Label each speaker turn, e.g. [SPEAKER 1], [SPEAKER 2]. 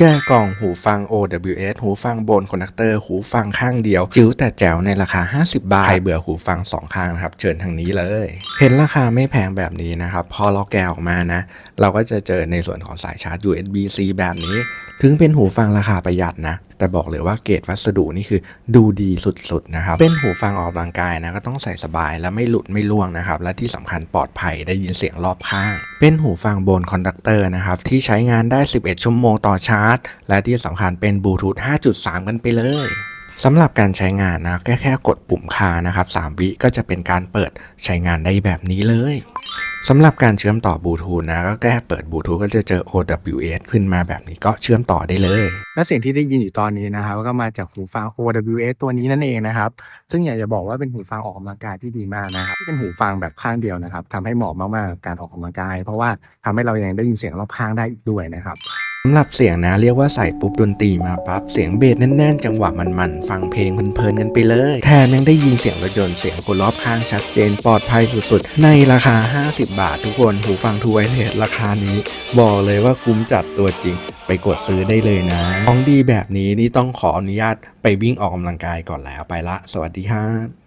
[SPEAKER 1] แก้กล่องหูฟัง OWS หูฟังบนคอนดักเตอร์ หูฟังข้างเดียว จิ๋วแต่แจ๋วในราคา 50 บาทใครเบื่อหูฟัง 2 ข้างนะครับ เชิญทางนี้เลย เห็นราคาไม่แพงแบบนี้นะครับ พอเราแกะออกมานะ เราก็จะเจอในส่วนของสายชาร์จ USB-C แบบนี้ ถึงเป็นหูฟังราคาประหยัดนะแต่บอกเลยว่าเกรดวัสดุนี่คือดูดีสุดๆนะครับ เป็นหูฟังออกกำลังกายนะก็ต้องใส่สบายและไม่หลุดไม่ล่วงนะครับ และที่สำคัญปลอดภัยได้ยินเสียงรอบข้าง เป็นหูฟังบนคอนดักเตอร์นะครับที่ใช้งานได้ 11 ชั่วโมงต่อชาร์จ และที่สำคัญเป็นบลูทูธ 5.3 กันไปเลยสำหรับการใช้งานนะแค่แค่กดปุ่มคานะครับ3วิก็จะเป็นการเปิดใช้งานได้แบบนี้เลย สำหรับการเชื่อมต่อบลูทูธนะก็แค่เปิดบลูทูธก็จะเจอ OWS ขึ้นมาแบบนี้ก็เชื่อมต่อได้เลย
[SPEAKER 2] และเสียงที่ได้ยินอยู่ตอนนี้นะครับก็มาจากหูฟัง OWS ตัวนี้นั่นเองนะครับ ซึ่งอยากจะบอกว่าเป็นหูฟังออกกำลังกายที่ดีมากนะครับที่เป็นหูฟังแบบข้างเดียวนะครับทำให้เหมาะมากๆกับการออกกำลังกาย เพราะว่าทำให้เรายังได้ยินเสียงรอบข้างได้อีกด้วยนะครับ
[SPEAKER 1] สำหรับเสียงนะเรียกว่าใส่ปุ๊บดนตรีมาปั๊บเสียงเบสแน่นๆ จังหวะมันๆ ฟังเพลงเพลินๆกันไปเลย แถมยังได้ยินเสียงรถยนต์เสียงคนรอบข้างชัดเจนปลอดภัยสุดๆ ในราคา 50 บาททุกคนหูฟังทูไวเลสราคานี้ บอกเลยว่าคุ้มจัดตัวจริง ไปกดซื้อได้เลยนะ ของดีแบบนี้นี่ต้องขออนุญาตไปวิ่งออกกำลังกายก่อนแล้วไปละ สวัสดีครับ